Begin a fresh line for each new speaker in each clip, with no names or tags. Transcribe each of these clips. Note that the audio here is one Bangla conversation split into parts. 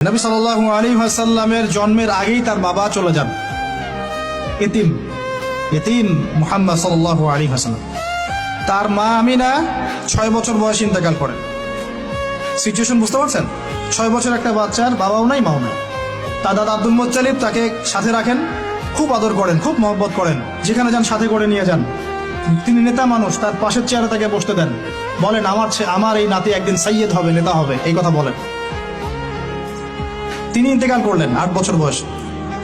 নবী সাল আলী সাল্লামের জন্মের আগেই তার বাবা চলে যান। এতিম এতিম মোহাম্মদ সাল আলী হাসাল্লাম তার মা আমিনা ছয় বছর বয়সে ইন্তেকাল করেন। সিচুয়েশন বুঝতে পারছেন? ছয় বছর একটা বাচ্চার বাবাও নাই, মাও নাই। তার দাদা আব্দুল মোচ্চালিব তাকে সাথে রাখেন, খুব আদর করেন, খুব মহব্বত করেন। যেখানে যান, সাথে করে নিয়ে যান। তিনি নেতা মানুষ, তার পাশের চেয়ারে তাকে বসতে দেন। বলেন, আমার আমার এই নাতি একদিন সাইয়েদ হবে, নেতা হবে। এই কথা বলেন। তিনি ইন্তেকাল করলেন, আট বছর বয়স।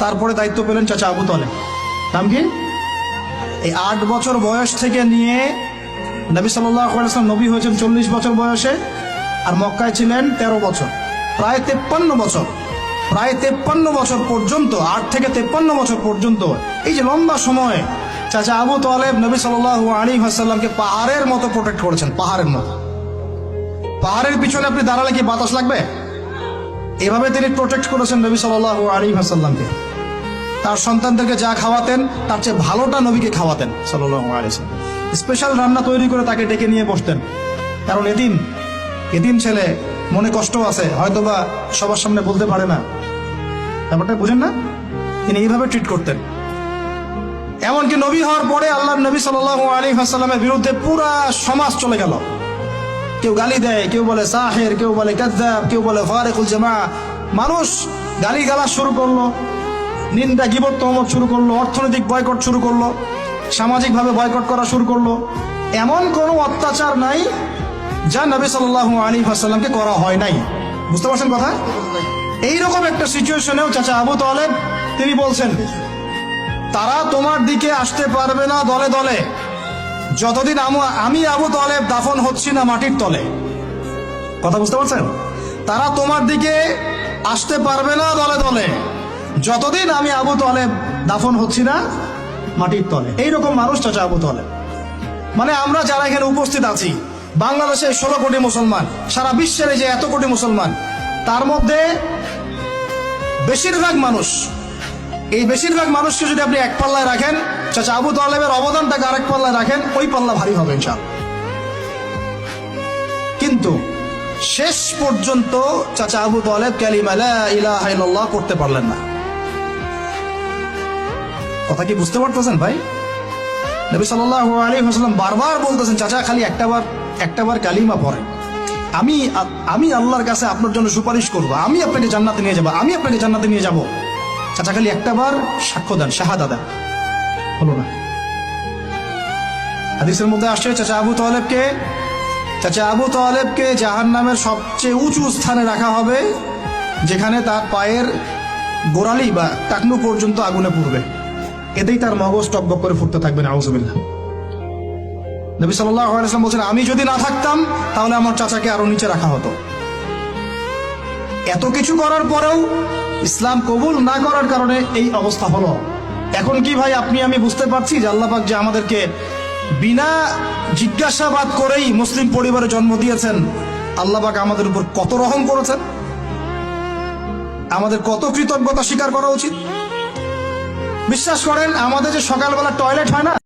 তারপরে দায়িত্ব পেলেন চাচা আবু তলে নাম কি? এই আট বছর বয়স থেকে নিয়ে নবী সাল্লাম নবী হয়েছেন চল্লিশ বছর বয়সে, আর মক্কায় ছিলেন তেরো বছর। প্রায় তেপ্পান্ন বছর, প্রায় তেপ্পান্ন বছর পর্যন্ত, আট থেকে তেপ্পান্ন বছর পর্যন্ত, এই যে লম্বা সময় চাচা আবু তোয়ালেব নবী সাল আলী হাসাল্লামকে পাহাড়ের মতো প্রোটেক্ট করেছেন, পাহাড়ের মতো। পাহাড়ের পিছনে আপনি দাঁড়ালে কি বাতাস লাগবে? এভাবে তিনি প্রোটেক্ট করেছেন নবী সাল আলী হাসাল্লামকে তার সন্তানদেরকে যা খাওয়াতেন, তার চেয়ে ভালোটা নবীকে খাওয়াতেন সাল্লাহ আলিয়াল্লাম স্পেশাল রান্না তৈরি করে তাকে ডেকে নিয়ে বসতেন। কারণ এদিন এদিন ছেলে মনে কষ্ট আছে, হয়তোবা সবার সামনে বলতে পারে না। ব্যাপারটা বুঝেন না? তিনি এইভাবে ট্রিট করতেন। এমনকি নবী হওয়ার পরে আল্লাহ নবী সাল আলী হাসাল্লামের বিরুদ্ধে পুরা সমাজ চলে গেল। কেউ গালি দেয়, কেউ বলে সাহের, কেউ বলে কাদ্দাব, কেউ বলে ফারেকুল জামা মানুষ গালি গালা শুরু করল, নিন্দা গিবত শুরু করল, অর্থনৈতিক বয়কট শুরু করল, সামাজিকভাবে বয়কট করা শুরু করল। এমন কোনো অত্যাচার নাই যা নবী সাল্লাহ আলী হাসাল্লামকে করা হয় নাই। বুঝতে পারছেন কথা? এইরকম একটা সিচুয়েশনেও চাচা আবু তালেব তিনি বলছেন, তারা তোমার দিকে আসতে পারবে না দলে দলে। যতদিন আমু- আবু তলেব দাফন হচ্ছি না মাটির তলে। কথা বুঝতে পারছেন? তারা তোমার দিকে আসতে পারবে না দলে দলে। যতদিন আমি আবু তলেব দাফন হচ্ছি না মাটির তলে। এইরকম মানুষ চাচা আবু তলেব। মানে আমরা যারা এখানে উপস্থিত আছি বাংলাদেশে ষোলো কোটি মুসলমান, সারা বিশ্বের যে এত কোটি মুসলমান, তার মধ্যে বেশিরভাগ মানুষ এই বেশিরভাগ মানুষকে যদি আপনি এক পাল্লায় রাখেন চাচা আবু তালেবের অবদানটাকে আরেক পাল্লায় রাখেন, ওই পাল্লা ভারী হবে ইনশাল কিন্তু শেষ পর্যন্ত চাচা আবু তালেব কালিমা লা করতে পারলেন না। কথা কি বুঝতে পারতেছেন ভাই? নবী সাল্লাল্লাহু আলাইহি ওয়াসাল্লাম বারবার বলতেছেন, চাচা, খালি একটাবার একটাবার কালিমা পড়েন। আমি আমি আল্লাহর কাছে আপনার জন্য সুপারিশ করব। আমি আপনাকে জান্নাতে নিয়ে যাব, আমি আপনাকে জান্নাতে নিয়ে যাব। চাচা, খালি একটাবার সাক্ষ্য দেন, শাহাদা দেন। হলো না। হাদিসের মধ্যে আসছে, চাচা আবু তালেবকে, চাচা আবু তালেবকে জাহান নামের সবচেয়ে উঁচু স্থানে রাখা হবে, যেখানে তার পায়ের গোড়ালি বা টাকনু পর্যন্ত আগুনে পুড়বে। এতেই তার মগজ টকবক করে ফুটতে থাকবে না আউজবিল্লাহ নবী সাল্লাম বলছেন, আমি যদি না থাকতাম, তাহলে আমার চাচাকে আরও নিচে রাখা হতো। এত কিছু করার পরেও ইসলাম কবুল না করার কারণে এই অবস্থা হলো। এখন কি ভাই আপনি আমি বুঝতে পারছি যে আল্লাপাক যে আমাদেরকে বিনা জিজ্ঞাসাবাদ করেই মুসলিম পরিবারে জন্ম দিয়েছেন আল্লাপাক আমাদের উপর কত রহম করেছেন? আমাদের কত কৃতজ্ঞতা স্বীকার করা উচিত? বিশ্বাস করেন, আমাদের যে সকালবেলা টয়লেট হয় না